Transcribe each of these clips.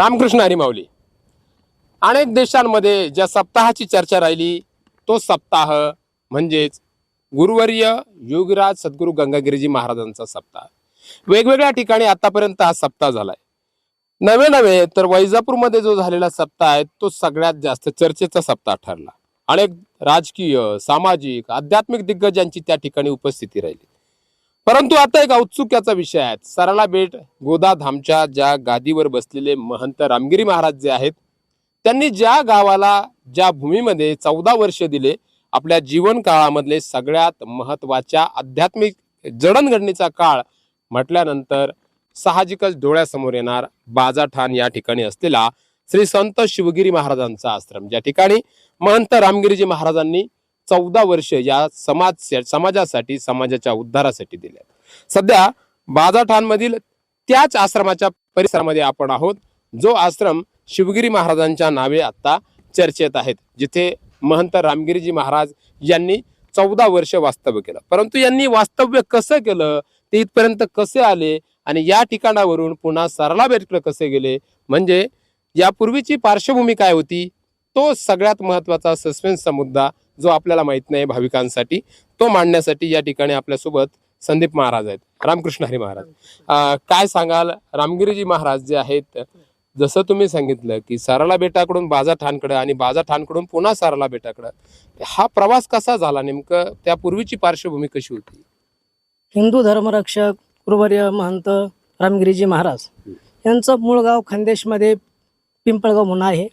रामकृष्ण हरिमावली अनेक देशांमध्ये ज्या सप्ताहाची चर्चा राहिली तो सप्ताह म्हणजेच गुरुवर्य योगराज सद्गुरू गंगागिरीजी महाराजांचा सप्ताह. वेगवेगळ्या ठिकाणी आतापर्यंत हा सप्ताह झालाय. नवे नवे तर वैजापूरमध्ये जो झालेला सप्ताह आहे तो सगळ्यात जास्त चर्चेचा सप्ताह ठरला. अनेक राजकीय सामाजिक आध्यात्मिक दिग्गजांची त्या ठिकाणी उपस्थिती राहिली. परंतु आता एक औत्सुक्याचा विषय आहे. सरला बेट गोदाधामच्या ज्या गादीवर बसलेले महंत रामगिरी महाराज जे आहेत त्यांनी ज्या गावाला ज्या भूमीमध्ये चौदा वर्ष दिले आपल्या जीवन काळामधले सगळ्यात महत्त्वाच्या आध्यात्मिक जडणघडणीचा काळ म्हटल्यानंतर साहजिकच डोळ्यासमोर येणार बाजाठाण या ठिकाणी असलेला श्री संत शिवगिरी महाराजांचा आश्रम. ज्या ठिकाणी महंत रामगिरीजी महाराजांनी चौदा वर्ष या समाज समाजासाठी समाजाच्या उद्धारासाठी दिल्या सध्या बाजाठाणमधील त्याच आश्रमाच्या परिसरामध्ये आपण आहोत जो आश्रम शिवगिरी महाराजांच्या नावे आता चर्चेत आहेत जिथे महंत रामगिरीजी महाराज यांनी चौदा वर्ष वास्तव्य केलं. परंतु यांनी वास्तव्य कसं केलं ते इथपर्यंत कसे आले आणि या ठिकाणावरून पुन्हा सरला बेटकडे कसे गेले म्हणजे यापूर्वीची पार्श्वभूमी काय होती? तो सगळ्यात महत्त्वाचा सस्पेन्सचा मुद्दा जो आपल्याला माहीत नाही भाविकांसाठी तो मांडण्यासाठी या ठिकाणी आपल्यासोबत संदीप महाराज आहेत. रामकृष्ण हरी महाराज. काय सांगाल? रामगिरीजी महाराज जे आहेत जसं तुम्ही सांगितलं की साराला बेटाकडून बाजा ठाणकडे आणि बाजा ठाणकडून पुन्हा साराला बेटाकडे हा प्रवास कसा झाला नेमकं? त्यापूर्वीची पार्श्वभूमी कशी होती? हिंदू धर्मरक्षक गुरुवर्य महंत रामगिरीजी महाराज यांचं मूळ गाव खानदेशमध्ये पिंपळगाव म्हणून आहे.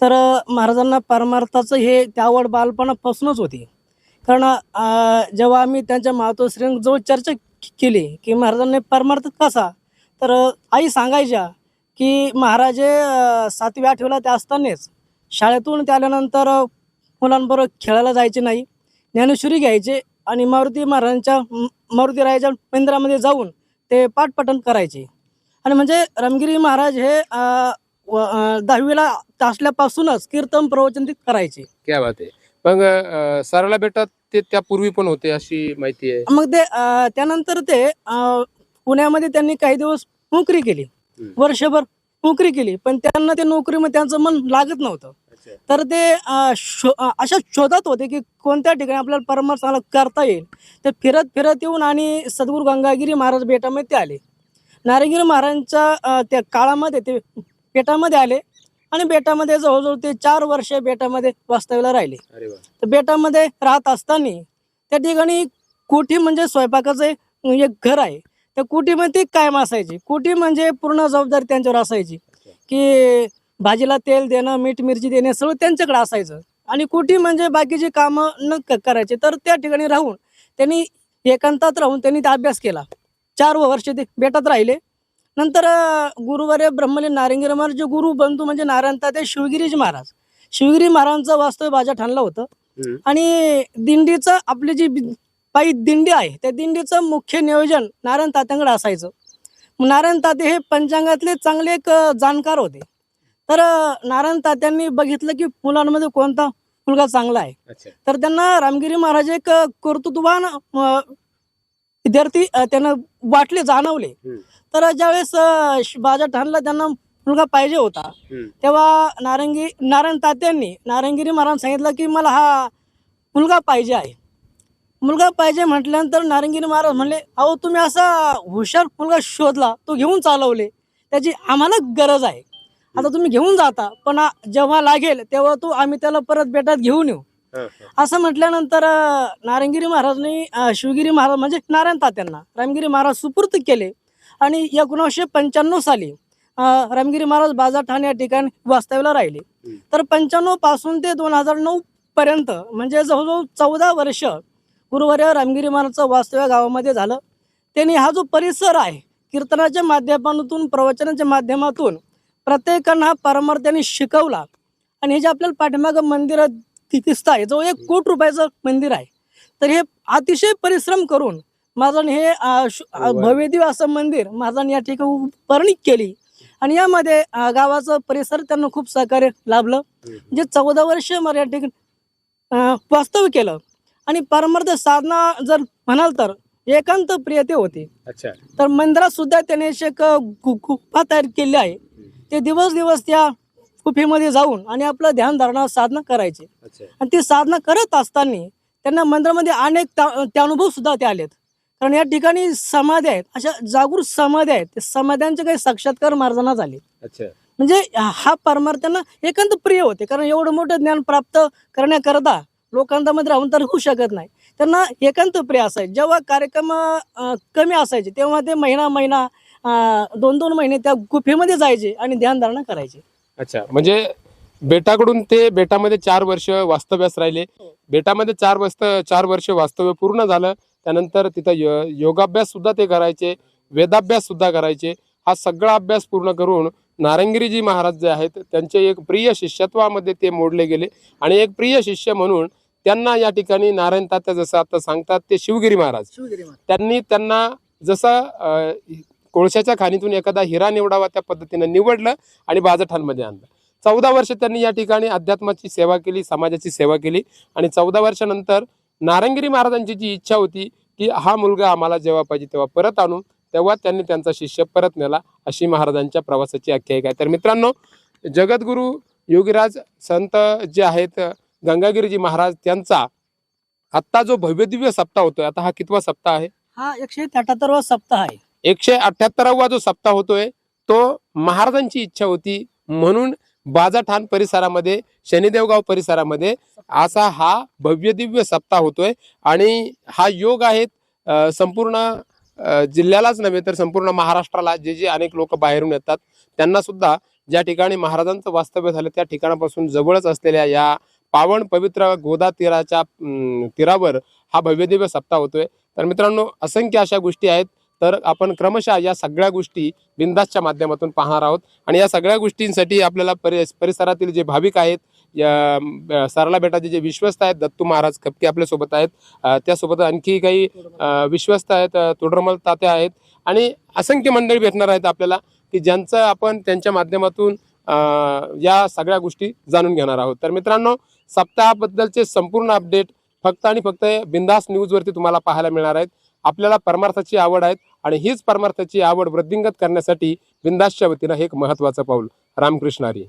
तर महाराजांना परमार्थाचं हे त्या आवड बालपणापासूनच होती. कारण जेव्हा आम्ही त्यांच्या मातोश्रींजवळ चर्चा केली की महाराजांनी परमार्थ कसा? तर आई सांगायच्या की महाराज सातव्या आठवीला त्या असतानाच शाळेतून ते आल्यानंतर मुलांबरोबर खेळायला जायचे नाही. ज्ञानेश्वरी घ्यायचे आणि मारुती महाराजांच्या मारुती रायाच्या मंदिरामध्ये जाऊन ते पाठपठण करायचे. आणि म्हणजे रमगिरी महाराज हे व- अ, दहावीला असल्यापासूनच कीर्तन प्रवचन ते करायचे. क्या बात आहे. मग अं, साराला बेटात ते त्यापूर्वी पण होते अशी माहिती आहे. मग ते अ, त्यानंतर ते अ, पुण्यामध्ये त्यांनी काही दिवस नोकरी केली. हम्म. वर्षभर नोकरी केली. पण त्यांना ते नोकरीमध्ये त्यांचं मन लागत नव्हतं. तर ते अ, शो अ, अशा शोधात होते की कोणत्या ठिकाणी आपल्याला परमार्थ चांगला करता येईल. ते फिरत फिरत येऊन आणि सद्गुरू गंगागिरी महाराज बेटामध्ये ते आले. नारायणगिरी महाराजांच्या अ, त्या काळामध्ये ते बेटामध्ये आले आणि बेटामध्ये जवळजवळ ते चार वर्ष बेटामध्ये वास्तव्याला राहिले. अरे वा. तर बेटामध्ये राहत असताना त्या ठिकाणी कुठी म्हणजे स्वयंपाकाचं एक एक घर आहे. त्या कुटीमध्ये ती कायम असायची. कुटी म्हणजे पूर्ण जबाबदारी त्यांच्यावर असायची. की भाजीला तेल देणं मीठ मिरची देणे सगळं त्यांच्याकडे असायचं. आणि कुठी म्हणजे बाकीची कामं न क- करायचे. तर त्या ठिकाणी राहून त्यांनी एकांतात राहून त्यांनी ते अभ्यास केला. चार वर्ष ते बेटात राहिले. नंतर गुरुवारे ब्रह्मलीन नारायणगिरी महाराज जे गुरु बंधू म्हणजे नारायण ताते शिवगिरीजी महाराज. शिवगिरी महाराजांचं वास्तव्य बाजा ठाणलं होतं. आणि दिंडीचं आपली जी पायी दिंडी आहे त्या दिंडीचं मुख्य नियोजन नारायण तात्यांकडे असायचं. नारायण ताते हे पंचांगातले चांगले एक जाणकार होते. तर नारायण तात्यांनी बघितलं की मुलांमध्ये कोणता मुलगा चांगला आहे. तर त्यांना रामगिरी महाराज एक कर्तृत्ववान विद्यार्थी त्यांना वाटले जाणवले. तर ज्यावेळेस अ, श- बाजा ठाणला त्यांना मुलगा पाहिजे होता. हम्म. तेव्हा नारंगी नारायण तात्यांनी नारायणगिरी महाराज सांगितलं की मला हा मुलगा पाहिजे आहे. मुलगा पाहिजे म्हटल्यानंतर नारंगिरी महाराज म्हणले अहो तुम्ही असा हुशार मुलगा शोधला तो घेऊन चालवले. त्याची आम्हाला गरज आहे. आता तुम्ही घेऊन जाता पण आ- जेव्हा लागेल तेव्हा तू आम्ही त्याला परत बेटात घेऊन येऊ. हा, हा. असं म्हटल्यानंतर अं, नारायणगिरी महाराजांनी अं, शिवगिरी महाराज म्हणजे नारायण तात्यांना रामगिरी महाराज सुपूर्त केले. आणि एकोणीसशे पंच्याण्णव साली रामगिरी महाराज बाजार ठाणे या ठिकाणी वास्तव्याला राहिले. तर पंच्याण्णवपासून ते दोन हजार नऊ पर्यंत म्हणजे जवळजवळ चौदा वर्ष गुरुवार रामगिरी महाराजचं वास्तव्य गावामध्ये झालं. त्यांनी हा जो परिसर आहे कीर्तनाच्या माध्यमातून प्रवचनाच्या माध्यमातून प्रत्येकांना हा परमार्थ त्यांनी शिकवला. आणि हे जे आपल्याला पाठीमागं मंदिर दिसत आहे जो एक कोट रुपयाचं मंदिर आहे. तर हे अतिशय परिश्रम करून महाराजांनी हे अं, श- अं, वा. भव्यदिव्य असं मंदिर महाराजांनी या ठिकाणी उभारणी केली. आणि यामध्ये गावाचं परिसर त्यांना खूप सहकार्य लाभलं. म्हणजे चौदा वर्ष मला या ठिकाणी वास्तव्य केलं. आणि परमार्थ साधना जर म्हणाल तर एकांत प्रियते होती. अच्छा. तर मंदिरात सुद्धा त्याने एक गु- गुफा तयार केली आहे. ते दिवस दिवस त्या गुफेमध्ये जाऊन आणि आपलं ध्यान धारणा साधना करायचे. आणि ती साधना करत असताना त्यांना मंदिरामध्ये अनेक त्या अनुभव सुद्धा ते आलेत. कारण या ठिकाणी समाधी आहेत अशा जागृत समाधी आहेत. समाध्यांचे काही साक्षात्कार महाराजांना झाले. अच्छा. म्हणजे हा परमार्थ त्यांना एकांत प्रिय होते. कारण एवढं मोठं ज्ञान प्राप्त करण्याकरता लोकांमध्ये राहून तर होऊ शकत नाही. त्यांना एकांत प्रिय असायचे. जेव्हा कार्यक्रम कमी असायचे तेव्हा ते महिना महिना दोन दोन महिने त्या गुफेमध्ये जायचे आणि ध्यानधारणा करायचे. अच्छा. म्हणजे बेटाकडून ते बेटामध्ये चार वर्ष वास्तव्यास राहिले. हो. बेटामध्ये चार वर्ष चार वर्ष वास्तव्य पूर्ण झालं. त्यानंतर तिथं य- योगाभ्यास सुद्धा ते करायचे वेदाभ्यास सुद्धा करायचे. हा सगळा अभ्यास पूर्ण करून नारंगिरीजी महाराज जे आहेत त्यांचे एक प्रिय शिष्यत्वामध्ये ते मोडले गेले. आणि एक प्रिय शिष्य म्हणून त्यांना या ठिकाणी नारायण तात्या जसं आता सांगतात ते शिवगिरी महाराज. त्यांनी त्यांना जसं कोळशाच्या खाणीतून एखादा हिरा निवडावा त्या पद्धतीनं निवडलं आणि बाजाठाणमध्ये आणलं. चौदा वर्ष त्यांनी या ठिकाणी अध्यात्माची सेवा केली समाजाची सेवा केली. आणि चौदा वर्षानंतर नारंगिरी महाराजांची जी इच्छा होती की हा मुलगा आम्हाला जेव्हा पाहिजे तेव्हा परत आणू तेव्हा त्यांनी त्यांचा शिष्य परत नेला अशी महाराजांच्या प्रवासाची आख्यायिका आहे. तर मित्रांनो जगद्गुरू योगीराज संत जे आहेत गंगागिरीजी महाराज त्यांचा आत्ता जो भव्यदिव्य सप्ताह होतोय आता हा कितवा सप्ताह आहे? हा एकशे अठ्याहत्तरवा सप्ताह आहे. एकशे अठ्याहत्तरावा जो सप्ताह होतोय तो महाराजांची इच्छा होती म्हणून बाजाठाण परिसरामध्ये शनिदेवगाव परिसरामध्ये असा हा भव्य दिव्य सप्ताह होतोय. आणि हा योग आहेत संपूर्ण जिल्ह्यालाच नव्हे तर संपूर्ण महाराष्ट्राला जे जे अनेक लोक बाहेरून येतात त्यांना सुद्धा ज्या ठिकाणी महाराजांचं वास्तव्य झालं त्या ठिकाणापासून जवळच असलेल्या या पावन पवित्र गोदा तीराच्या तीरावर हा भव्यदिव्य सप्ताह होतोय. तर मित्रांनो असंख्य अशा गोष्टी आहेत तर आपण क्रमशः या सगळ्या गोष्टी बिंदासच्या माध्यमातून पाहणार आहोत. आणि या सगळ्या गोष्टींसाठी आपल्याला परि परिसरातील जे भाविक आहेत या सरला बेटाचे जे विश्वस्त आहेत दत्तू महाराज कपके आपल्यासोबत आहेत. त्यासोबत आणखी काही विश्वस्त आहेत तुडरमल तात्या आहेत. आणि असंख्य मंडळी भेटणार आहेत आपल्याला की ज्यांचं आपण त्यांच्या माध्यमातून या सगळ्या गोष्टी जाणून घेणार आहोत. तर मित्रांनो सप्ताहाबद्दलचे संपूर्ण अपडेट फक्त आणि फक्त बिंदास न्यूजवरती तुम्हाला पाहायला मिळणार आहेत. आपल्याला परमार्थाची आवड आहे आणि हीच परमार्थाची आवड वृद्धिंगत करण्यासाठी बिंदासच्या वतीनं हे एक महत्वाचं पाऊल. रामकृष्ण हरी.